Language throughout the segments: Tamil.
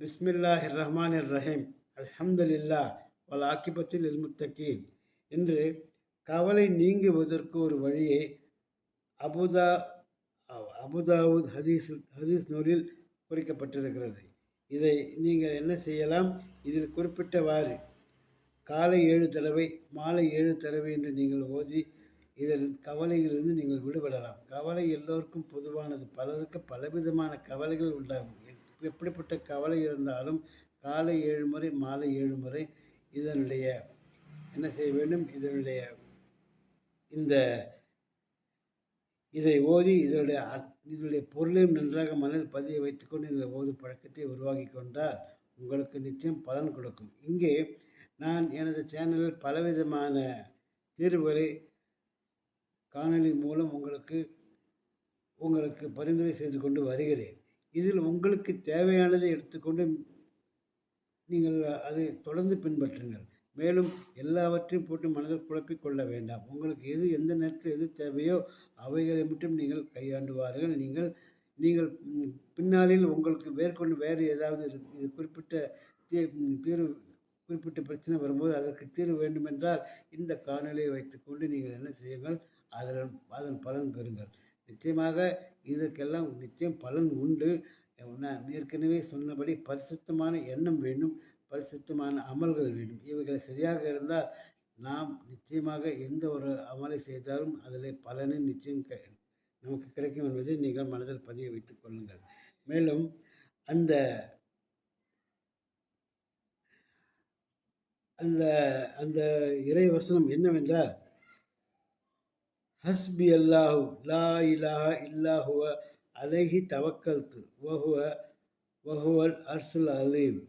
பிஸ்மில்லாஹ் ரஹ்மான் ரஹீம் அல்ஹம்துலில்லா வல் ஆக்கிபத்தில் இல்முத்தகீன் என்று கவலை நீங்குவதற்கு ஒரு வழியை அபுதா அபுதாவுத் ஹதீஸ் ஹதீஸ் நூலில் குறிக்கப்பட்டிருக்கிறது. இதை நீங்கள் என்ன செய்யலாம்? இதில் குறிப்பிட்டவாறு காலை ஏழு தடவை மாலை ஏழு தடவை என்று நீங்கள் ஓதி இதில் கவலையிலிருந்து நீங்கள் விடுபடலாம். கவலை எல்லோருக்கும் பொதுவானது. பலருக்கு பலவிதமான கவலைகள் உண்டாகும். எப்படிப்பட்ட கவலை இருந்தாலும் காலை ஏழு முறை மாலை ஏழு முறை இதனுடைய என்ன செய்ய வேண்டும்? இதனுடைய இந்த இதை ஓதி இதனுடைய இதனுடைய பொருளையும் நன்றாக மனதில் பதிய வைத்துக்கொண்டு இந்த ஓது பழக்கத்தை உருவாக்கி கொண்டால் உங்களுக்கு நிச்சயம் பலன் கொடுக்கும். இங்கே நான் எனது சேனலில் பலவிதமான தீர்வுகளை காணொலி மூலம் உங்களுக்கு உங்களுக்கு பரிந்துரை செய்து கொண்டு வருகிறேன். இதில் உங்களுக்கு தேவையானதை எடுத்துக்கொண்டு நீங்கள் அதை தொடர்ந்து பின்பற்றுங்கள். மேலும் எல்லாவற்றையும் போட்டு மனதில் குழப்பிக் கொள்ள வேண்டாம். உங்களுக்கு எது எந்த நேரத்தில் எது தேவையோ அவைகளை மட்டும் நீங்கள் கையாண்டுவார்கள். நீங்கள் நீங்கள் பின்னாளில் உங்களுக்கு மேற்கொண்டு வேறு ஏதாவது இது குறிப்பிட்ட தீ தீர்வு குறிப்பிட்ட பிரச்சனை வரும்போது அதற்கு தீர்வு வேண்டுமென்றால் இந்த காணொலியை வைத்துக்கொண்டு நீங்கள் என்ன செய்யுங்கள்? அதன் அதன் பலன் பெறுங்கள். நிச்சயமாக இதற்கெல்லாம் நிச்சயம் பலன் உண்டு. நான் ஏற்கனவே சொன்னபடி பரிசுத்தமான எண்ணம் வேண்டும் பரிசுத்தமான அமல்கள் வேண்டும். இவைகள் சரியாக இருந்தால் நாம் நிச்சயமாக எந்த ஒரு அமலை செய்தாலும் அதில் பலனை நிச்சயம் கி- நமக்கு கிடைக்கும் என்பதை நீங்கள் மனதில் பதிய வைத்துக் கொள்ளுங்கள். மேலும் அந்த அந்த அந்த இறைவசனம் என்னவென்றால் ஹஸ்பி அல்லாஹு லா இலா இல்லாஹுவ அலைஹி தவக்கல்து. வஹுவ வஹுவல் அர்சுல் அலீம்.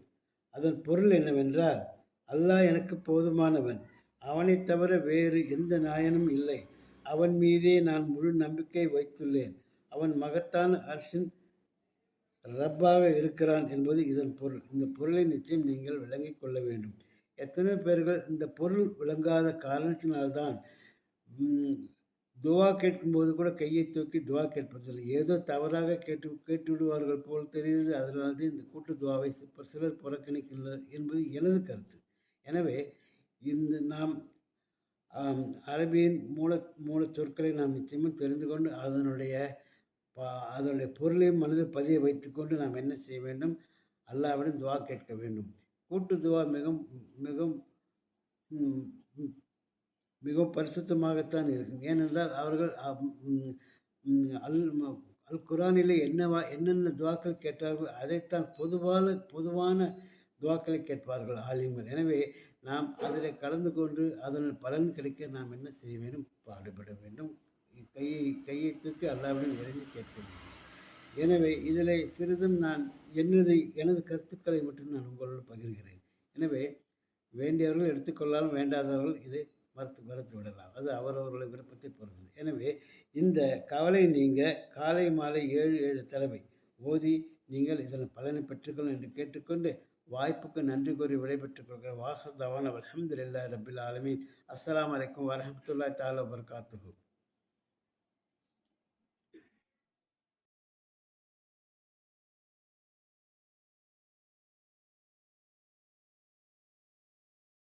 அதன் பொருள் என்னவென்றால் அல்லாஹ் எனக்கு போதுமானவன். அவனைத் தவிர வேறு எந்த நாயனும் இல்லை. அவன் மீதே நான் முழு நம்பிக்கை வைத்துள்ளேன். அவன் மகத்தான அர்ஷின் ரப்பாக இருக்கிறான் என்பது இதன் பொருள். இந்த பொருளை நிச்சயம் நீங்கள் விளங்கிக் கொள்ள வேண்டும். எத்தனை பேர்கள் இந்த பொருள் விளங்காத காரணத்தினால்தான் துவா கேட்கும்போது கூட கையை தூக்கி துவா கேட்பதில்லை ஏதோ தவறாக கேட்டு கேட்டு விடுவார்கள் போல் தெரிகிறது. அதனால தான் இந்த கூட்டு துவாவை சில சிலர் புறக்கணிக்கின்றனர் என்பது எனது கருத்து. எனவே இந்த நாம் அரபியின் மூல மூல சொற்களை நாம் நிச்சயமாக தெரிந்து கொண்டு அதனுடைய பா- அதனுடைய பொருளையும் மனதில் பதிய வைத்துக்கொண்டு நாம் என்ன செய்ய வேண்டும்? அல்லாவிடம் துவா கேட்க வேண்டும். கூட்டு துவா மிகவும் மிகவும் மிகவும் பரிசுத்தமாகத்தான் இருக்கும். ஏனென்றால் அவர்கள் அல் அல் குரானிலே என்னவா என்னென்ன துவாக்கள் கேட்டார்கள் அதைத்தான் பொதுவான பொதுவான துவாக்களை கேட்பார்கள் ஆலிம்கள். எனவே நாம் அதில் கலந்து கொண்டு அதன் பலன் கிடைக்க நாம் என்ன செய்ய வேண்டும்? பாடுபட வேண்டும். கையை கையை தூக்கி அல்லாவிடம் இறங்கி கேட்க வேண்டும். எனவே இதில் சிறிதும் நான் என்னது எனது கருத்துக்களை மட்டும் நான் உங்களோடு பகிர்கிறேன். எனவே வேண்டியவர்கள் எடுத்துக்கொள்ளலாம் வேண்டாதவர்கள் இதை மறுத்து மறுத்து விடலாம். அது அவரவர்களை விருப்பத்தை பொறுத்தது. எனவே இந்த கவலை நீங்க காலை மாலை ஏழு ஏழு தலைமை ஓதி நீங்கள் இதன் பலனை பெற்றுக்கொள்ளும் என்று கேட்டுக்கொண்டு வாய்ப்புக்கு நன்றி கூறி விடைபெற்றுக் கொள்கிற வாசதவான் தவான் ரபில் ஆலமீன். அஸ்லாம் அலைக்கும் வரமத்துல்லா தாலா வபரகாத்துஹு.